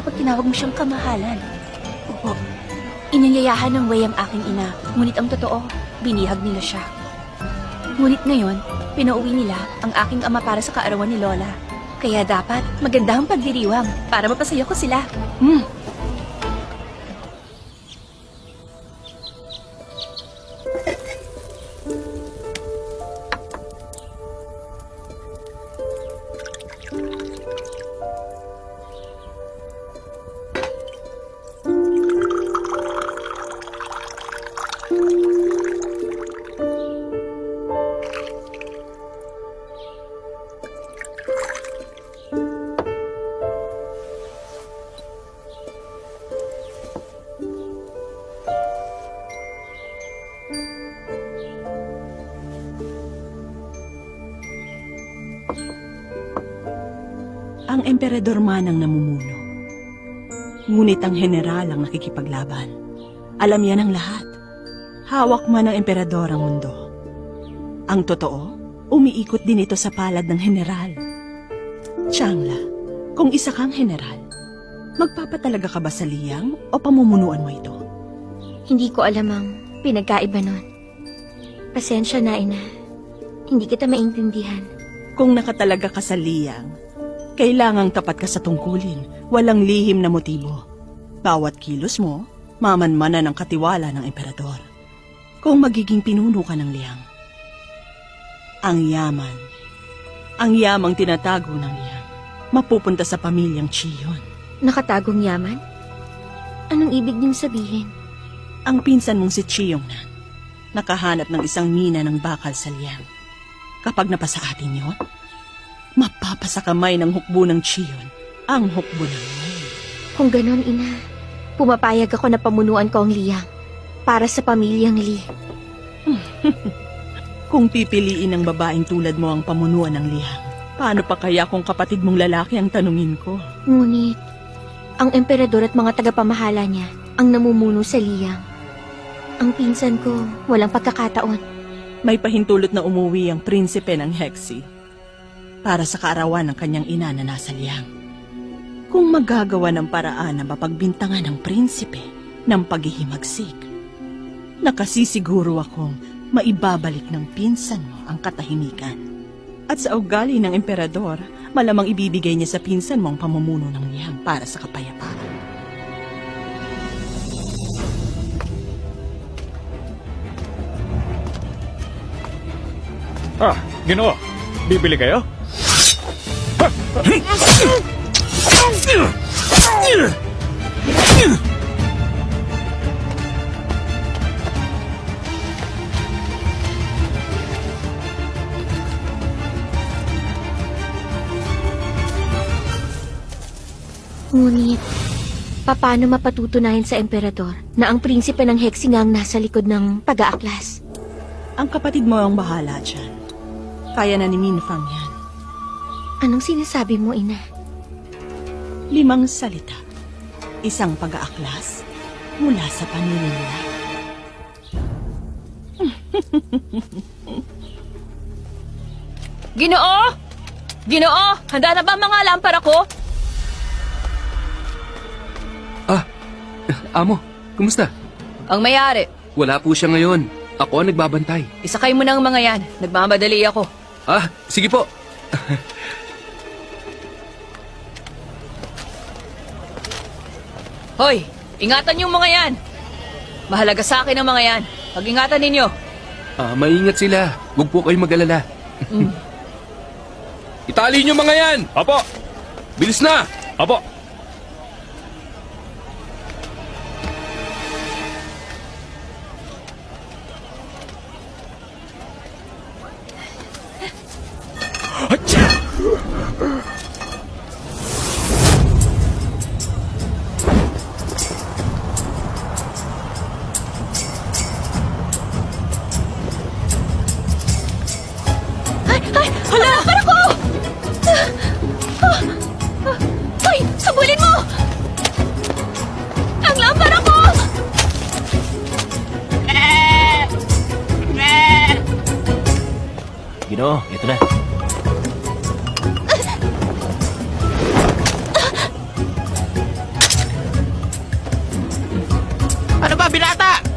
kapag tinawag mo siyang kamahalan. Oo. Inanyayahan ng way ang aking ina, ngunit ang totoo, binihag nila siya. Ngunit ngayon, pinauwi nila ang aking ama para sa kaarawan ni Lola. Kaya dapat maganda ang pagdiriwang para mapasaya ko sila. Hmm. Ang emperador man ang namumuno. Ngunit ang general ang nakikipaglaban. Alam yan ang lahat. Hawak man ng emperador ang mundo. Ang totoo, umiikot din ito sa palad ng general. Changla, kung isa kang general, magpapatalaga ka ba sa liyang o pamumunuan mo ito? Hindi ko alam ang pinagkaiba nun. Pasensya na, ina. Hindi kita maintindihan. Kung nakatalaga ka sa liyang, kailangang tapat ka sa tungkulin, walang lihim na motibo. Bawat kilos mo, mamanmanan ang katiwala ng emperador. Kung magiging pinuno ka ng liyang. Ang yaman, ang yamang tinatago ng liyang, mapupunta sa pamilyang Chiyon. Nakatagong yaman? Anong ibig niyong sabihin? Ang pinsan mong si Chiyong nan, nakahanap ng isang mina ng bakal sa liyang. Kapag napasa atin yon, mapapasa kamay ng hukbo ng Chiyon ang hukbo ng. Kung ganon, ina, pumapayag ako na pamunuan ko ang liyang para sa pamilyang Lee. Kung pipiliin ng babaeng tulad mo ang pamunuan ng lihang, paano pa kaya kung kapatid mong lalaki ang tanungin ko? Ngunit, ang emperador at mga tagapamahala niya ang namumuno sa liyang. Ang pinsan ko, walang pagkakataon. May pahintulot na umuwi ang prinsipe ng Hexi para sa kaarawan ng kanyang ina na nasa lihang. Kung magagawa ng paraan na mapagbintangan ng prinsipe ng paghihimagsik, nakasisiguro akong maibabalik ng pinsan mo ang katahimikan. At sa ugali ng emperador, malamang ibibigay niya sa pinsan mo ang pamumuno ng lihang para sa kapayapaan. Ah, ginoo. Bibili kayo? Ngunit, paano mapatutunayan sa emperador na ang prinsipe ng Hexing ang nasa likod ng pag-aaklas? Ang kapatid mo ang bahala dyan. Kaya na ni Minfang yan. Anong sinasabi mo, ina? Limang salita. Isang pag-aaklas mula sa paninila. Ginoo! Ginoo! Handa na ba ang mga lampara ko? Ah, amo, kumusta? Ang mayari. Wala po siya ngayon. Ako ang nagbabantay. Isakay mo na ang mga yan. Nagmamadali ako. Ah, sige po. Hoy! Ingatan yung mga yan! Mahalaga sa akin ang mga yan. Pag-ingatan ninyo. Ah, maingat sila. Huwag po kayong mag-alala. Itali niyo mga yan! Apo! Bilis na! Apo! Hoy! Vino, ito gitu dah. Ano ba, binata?